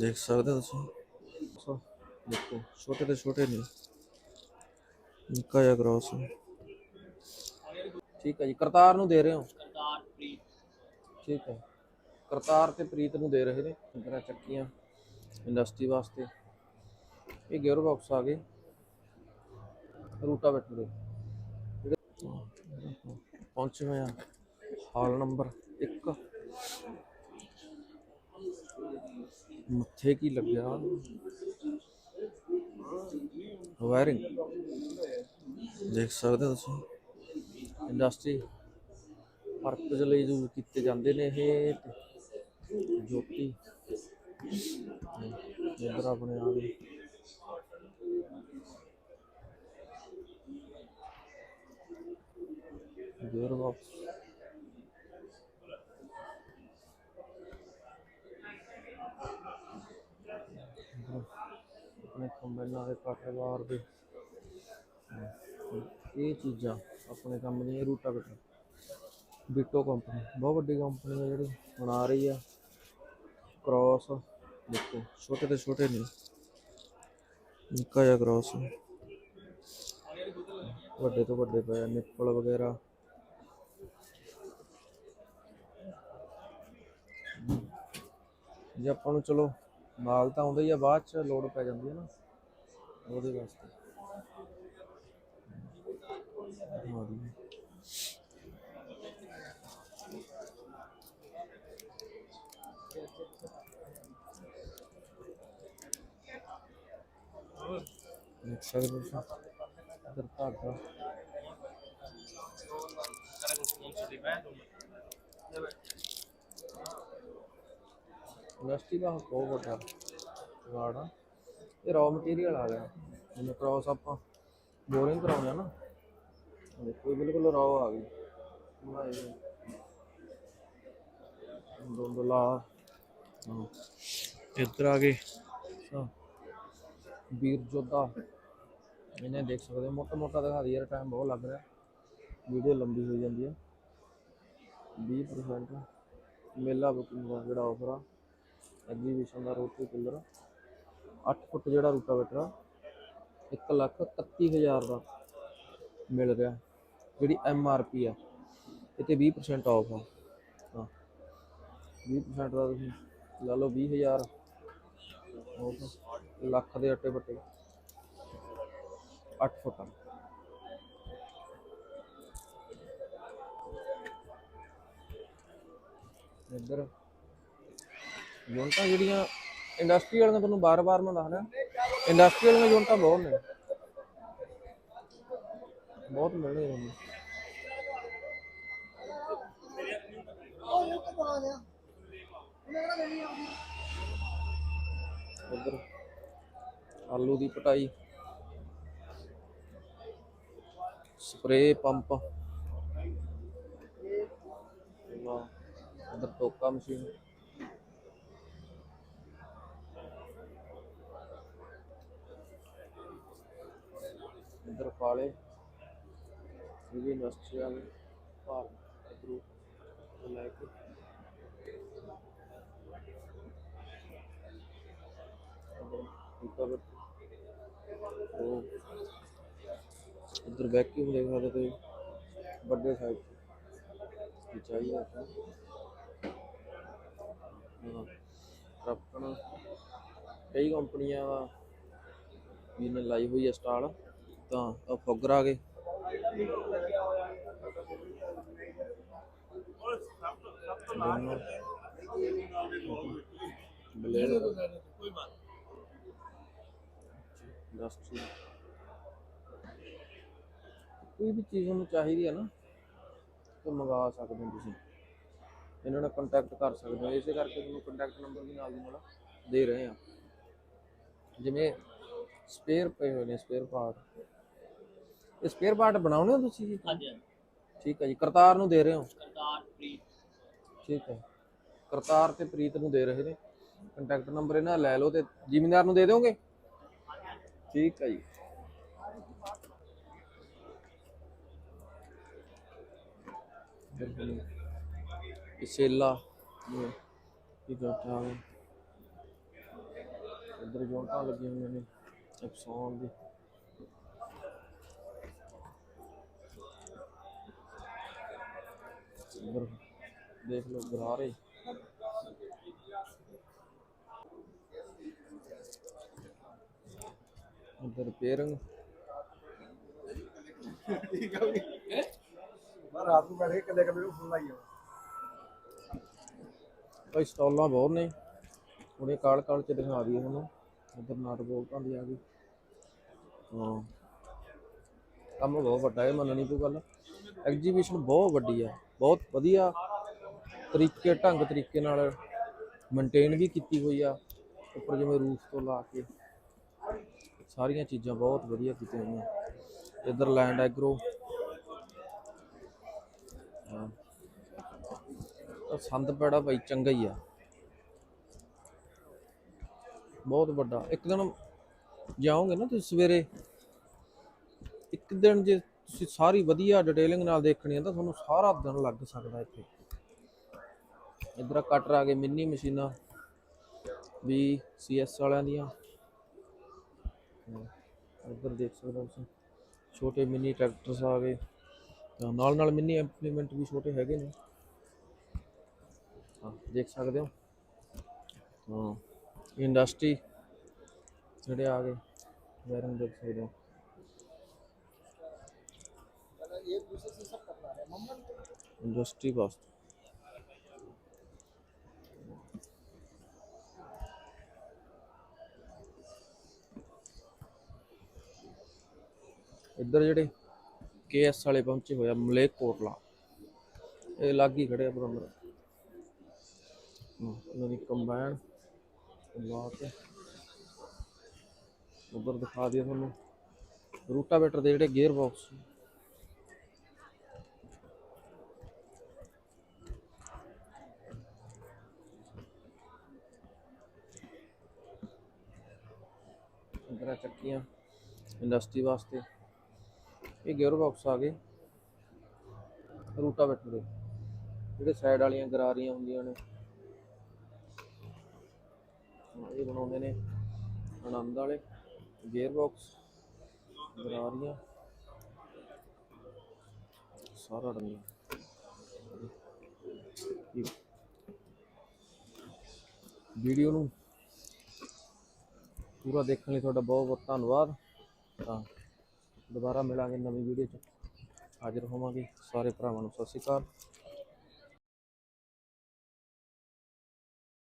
ਦੇਖ ਸਕਦੇ ਹੋ ਤੁਸੀਂ। ਸੋ ਦੇਖੋ ਛੋਟੇ ਤੇ ਛੋਟੇ ਨੇ। ਨਿੱਕਾ ਜਿਹਾ ਕ੍ਰਾਸ ਠੀਕ ਹੈ ਜੀ ਕਰਤਾਰ ਨੂੰ ਦੇ ਰਹੇ ਹੋ? ਕਰਤਾਰ ਪ੍ਰੀਤ। ਠੀਕ ਹੈ। ਕਰਤਾਰ ਤੇ ਪ੍ਰੀਤ ਨੂੰ ਦੇ ਰਹੇ ਨੇ। ਇੰਦਰਾ ਚੱਕੀਆਂ ਇੰਡਸਟਰੀ ਵਾਸਤੇ। ਇਹ ਗੇਅਰ ਬਾਕਸ ਆ ਗਏ। ਰੂਟਾ ਬੈਠ ਦੇ। ਪਹੁੰਚੇ ਹੋਏ ਆ। ਹਾਲ ਨੰਬਰ 1 ਮੱਥੇ ਕੀ ਲੱਗਿਆ? ਵਾਇਰਿੰਗ ਦੇਖ ਸਕਦੇ ਹੋ ਤੁਸੀਂ। ਇੰਡਸਟਰੀ ਪਰਪਸ ਲਈ ਯੂਜ਼ ਕੀਤੇ ਜਾਂਦੇ ਨੇ ਇਹ ਤੇ ਜੋਤੀ। ਇਧਰ ਆਪਣੇ ਆ ਗਏ ਗੇਅਰ ਬਾਕਸ ਆਪਣੇ ਕੰਬਾਈਨਾਂ ਦੇ ਕਾਟੇਵਾਰ ਦੇ। ਇਹ ਚੀਜ਼ਾਂ ਆਪਣੇ ਕੰਮ ਦੀਆਂ ਰੂਟਾ ਬਟਰ ਬਿਟੋ ਕੰਪਨੀ ਬਹੁਤ ਵੱਡੀ ਕੰਪਨੀ ਹੈ ਜਿਹੜੀ ਬਣਾ ਰਹੀ ਆ। ਕ੍ਰਾਸ ਦੇਖੋ, ਛੋਟੇ ਤੇ ਛੋਟੇ ਨੇ। ਨਿੱਕਾ ਜਿਹਾ ਕ੍ਰਾਸ ਵੱਡੇ ਤੋਂ ਵੱਡੇ ਪਏ ਨਿੱਪਲ ਵਗੈਰਾ। ਜੇ ਆਪਾਂ ਨੂੰ ਚਲੋ ਮਾਲ ਤਾਂ ਆਉਂਦਾ ਹੀ ਆ, ਬਾਅਦ ਚ ਲੋਡ ਪੈ ਜਾਂਦੀ ਹੈ ਨਾ, ਉਹਦੇ ਵਾਸਤੇ। ਹਾਂ ਜੀ ਦੇਖ ਸਕਦੇ ਹੋ ਤੁਸੀਂ, ਇੱਧਰ ਧਾਗਾ ਇੰਡਸਟਰੀ ਦਾ ਬਹੁਤ ਵੱਡਾ ਵਾੜ ਆ। ਇਹ ਰॉ ਮਟੀਰੀਅਲ ਆ ਗਿਆ ਜਿਵੇਂ ਕ੍ਰਾਸ ਆਪਾਂ ਬੋਰਿੰਗ ਕਰਾਉਂਦੇ ਆ ਨਾ। ਆਹ ਦੇਖੋ ਇਹ ਬਿਲਕੁਲ ਰॉ ਆ ਗਈ। ਬਣਾਈ ਹੋਈ। ਇੱਧਰ ਆ ਗਏ। ਵੀਰ ਜੋਧਾ। ਇਹਨੇ ਦੇਖ ਸਕਦੇ ਮੋਟਾ ਮੋਟਾ ਦਿਖਾ ਦੀ ਟਾਈਮ ਬਹੁਤ ਲੱਗ ਰਿਹਾ। ਵੀਡੀਓ ਲੰਬੀ ਹੋ ਜਾਂਦੀ ਹੈ 20% ਮੇਲਾ ਬੁਕਿੰਗ ਦਾ ਜਿਹੜਾ ਆਫਰ ਆ। ਐਗਜ਼ੀਬਿਸ਼ਨ ਦਾ ਰੋਟੀ ਕੂਲਰ 8 ਫੁੱਟ ਜਿਹੜਾ ਰੂਟਾਵੇਟਰ ਆ 1 ਲੱਖ 31000 ਦਾ ਮਿਲ ਰਿਹਾ, ਜਿਹੜੀ ਐਮ ਆਰ ਪੀ ਆ। ਇਹ ਤੇ 20% ਆਫ ਆ। ਹਾਂ। 20% ਦਾ ਤੁਸੀਂ ਲਾ ਲਓ 20000 ਆਫ ਲੱਖ ਦੇ ਅੱਟੇ ਬੱਟੇ 8 ਫੁੱਟ ਆ। ਇੱਧਰ ਯੂਨਟਾਂ ਜਿਹੜੀਆਂ ਇੰਡਸਟਰੀ ਵਾਲੀਆਂ ਤੁਹਾਨੂੰ ਬਾਰ-ਬਾਰ ਮੈਂ ਦੱਸ ਰਿਹਾ ਇੰਡਸਟਰੀ ਵਾਲੀਆਂ ਬਹੁਤ ਨੇ। ਬਹੁਤ ਮਿਲਣੀਆਂ ਤੁਹਾਨੂੰ ਇੱਧਰ ਆਲੂ ਦੀ ਪਟਾਈ ਸਪਰੇ ਪੰਪ ਵਾਹ ਇੱਧਰ ਟੋਕਾ ਮਸ਼ੀਨ। ਇੱਧਰ ਫਾਲੇ ਇਹ ਵੀ ਇੰਡਸਟਰੀਅਲ ਭਾਰ ਗਰੁੱਪ ਲੈ ਕੇ। ਉਹ ਇੱਧਰ ਵੈਕਿਊਮ ਦੇਖ ਸਕਦੇ ਤੁਸੀਂ। ਵੱਡੇ ਸਾਈਜ਼ ਦੀ ਚਾਹੀਏ ਆਪਾਂ ਹਾਂ ਕਈ ਕੰਪਨੀਆਂ ਦਾ ਵੀ ਨੇ ਲਾਈ ਹੋਈ ਹੈ ਸਟਾਲ ਤਾਂ ਉਹ ਫੋਗਰ ਆ ਗਏ। ਦੋਨੋਂ ਬਲੇਡ ਇੰਡਸਟਰੀ ਕੋਈ ਵੀ ਚੀਜ਼ ਨੂੰ ਚਾਹੀਦੀ ਹੈ ਨਾ, ਤਾਂ ਮੰਗਾ ਸਕਦੇ ਹੋ ਤੁਸੀਂ। ਇਹਨਾਂ ਨਾਲ ਕੰਟੈਕਟ ਕਰ ਸਕਦੇ ਹੋ। ਇਸੇ ਕਰਕੇ ਤੁਹਾਨੂੰ ਕੰਟੈਕਟ ਨੰਬਰ ਵੀ ਨਾਲ ਦੀ ਨਾਲ ਦੇ ਰਹੇ ਹਾਂ ਜਿਵੇਂ ਸਪੇਅਰ ਪਏ ਹੋਏ ਨੇ ਸਪੇਅਰ ਪਾਰਟ ਇਹ ਸਪੇਅਰ ਪਾਰਟ ਬਣਾਉਣੇ ਹੋ ਤੁਸੀਂ ਜੀ? ਹਾਂਜੀ ਹਾਂਜੀ। ਠੀਕ ਹੈ ਜੀ ਕਰਤਾਰ ਨੂੰ ਦੇ ਰਹੇ ਹੋ? ਕਰਤਾਰ ਪ੍ਰੀਤ। ਠੀਕ ਹੈ। ਕਰਤਾਰ ਤੇ ਪ੍ਰੀਤ ਨੂੰ ਦੇ ਰਹੇ ਨੇ। ਕੰਟੈਕਟ ਨੰਬਰ ਇਹਨਾਂ ਲੈ ਲਓ ਤੇ ਜ਼ਿਮੀਂਦਾਰ ਨੂੰ ਦੇ ਦਿਓਗੇ? ਠੀਕ ਹੈ ਜੀ। ਇਸੇਲਾ ਇਹ ਹੈ ਇੱਧਰ ਜੌਂਟਾਂ ਲੱਗੀਆਂ ਹੋਈਆਂ ਨੇ। ਐਪਸੌਨ ਦੀ। ਇੱਧਰ ਦੇਖ ਲਓ ਗਰਾਰੇ ਇੱਧਰ ਰਿਪੇਅਰਿੰਗ ਮੈਂ ਰਾਤ ਨੂੰ ਬੈਠ ਕੇ ਕੱਲੇ ਕੱਲੇ ਨੂੰ ਫੋਨ ਲਾਈ ਜਾਵਾਂ। ਭਾਈ ਸਟਾਲਾਂ ਬਹੁਤ ਨੇ। ਉਹਨੇ ਕਾਲ ਕਾਲ ਚ ਦਿਖਾ ਦਈਏ ਤੁਹਾਨੂੰ। ਇੱਧਰ ਨਾਟ ਬੋਲਟਾਂ ਦੀ ਆ ਗਈ। ਹਾਂ। ਕੰਮ ਬਹੁਤ ਵੱਡਾ ਹੈ ਮੰਨਣੀ ਕੋਈ ਗੱਲ। ਐਗਜੀਬਿਸ਼ਨ ਬਹੁਤ ਵੱਡੀ ਆ, ਬਹੁਤ ਵਧੀਆ ਤਰੀਕੇ, ਢੰਗ ਤਰੀਕੇ ਨਾਲ ਮੇਨਟੇਨ ਵੀ ਕੀਤੀ ਹੋਈ ਆ, ਉੱਪਰ ਜਿਵੇਂ ਰੂਫ ਤੋਂ ਲਾ ਕੇ ਸਾਰੀਆਂ ਚੀਜ਼ਾਂ ਬਹੁਤ ਵਧੀਆ ਕੀਤੀਆਂ ਹੋਈਆਂ। ਇੱਧਰ ਲੈਂਡ ਐਗਰੋ ਤਾਂ ਸੰਦ ਪੈੜਾ ਭਾਈ ਚੰਗਾ ਹੀ ਆ। ਬਹੁਤ ਵੱਡਾ। ਇੱਕ ਦਿਨ ਜਾਓਗੇ ਨਾ ਤੁਸੀਂ ਸਵੇਰੇ, ਇੱਕ ਦਿਨ ਜੇ ਤੁਸੀਂ ਸਾਰੀ ਵਧੀਆ ਡਿਟੇਲਿੰਗ ਨਾਲ ਦੇਖਣੀ ਹੈ ਤਾਂ ਤੁਹਾਨੂੰ ਸਾਰਾ ਦਿਨ ਲੱਗ ਸਕਦਾ ਇੱਥੇ। ਇਧਰ ਕਟਰ ਆ ਗਏ ਮਿੰਨੀ ਮਸ਼ੀਨਾਂ ਵੀ ਸੀਐਸ ਵਾਲਿਆਂ ਦੀਆਂ। ਇਧਰ ਦੇਖ ਸਕਦੇ ਹੋ ਤੁਸੀਂ, ਛੋਟੇ ਮਿੰਨੀ ਟਰੈਕਟਰਸ ਆ ਗਏ। ਨਾਲ ਨਾਲ ਮਿੰਨੀ ਇੰਪਲੀਮੈਂਟ ਵੀ ਛੋਟੇ ਹੈਗੇ ਨੇ। ਹਾਂ, ਦੇਖ ਸਕਦੇ ਹੋ। ਹਾਂ ਇੰਡਸਟਰੀ ਜਿਹੜੇ ਆ ਗਏ ਵਾਇਰਿੰਗ ਦੇਖ ਸਕਦੇ ਹੋ। एक दूसरे से सब करना है मम्मा ਇੰਡਸਟਰੀ ਵਾਸਤੇ ਇੱਧਰ ਜਿਹੜੇ ਕੇਐਸ ਵਾਲੇ ਪਹੁੰਚੇ ਹੋਇਆ ਮਲੇਕ ਕੋਟਲਾ ਇਹ ਲੱਗ ਹੀ ਖੜੇ ਆ ਬਰੰਦਰ ਇਹਨਾਂ ਦੀ ਕੰਬਾਈਨ ਲਾ ਕੇ ਉਧਰ ਦਿਖਾ ਦਿਆ ਤੁਹਾਨੂੰ ਰੂਟਾਵੇਟਰ ਦੇ ਜਿਹੜੇ ਗੇਅਰ ਬਾਕਸ ਇੰਦਰਾ ਚੱਕੀਆਂ ਇੰਡਸਟਰੀ ਵਾਸਤੇ। ਇਹ ਗੇਅਰ ਬਾਕਸ ਆ ਗਏ। ਰੂਟਾਵੇਟਰ ਦੇ। ਜਿਹੜੇ ਸਾਈਡ ਵਾਲੀਆਂ ਗਰਾਰੀਆਂ ਹੁੰਦੀਆਂ ਨੇ। ਇਹ ਬਣਾਉਂਦੇ ਨੇ ਆਨੰਦ ਵਾਲੇ ਗੇਅਰ ਬਾਕਸ ਗਰਾਰੀਆਂ। ਸਾਰਾ ਡੰਗਾ ਵੀਡੀਓ ਨੂੰ ਪੂਰਾ ਦੇਖਣ ਲਈ ਤੁਹਾਡਾ ਬਹੁਤ ਬਹੁਤ ਧੰਨਵਾਦ। ਤਾਂ ਦੁਬਾਰਾ ਮਿਲਾਂਗੇ ਨਵੀਂ ਵੀਡੀਓ 'ਚ। ਹਾਜ਼ਰ ਹੋਵਾਂਗੇ ਸਾਰੇ ਭਰਾਵਾਂ ਨੂੰ ਸਤਿ ਸ਼੍ਰੀ ਅਕਾਲ।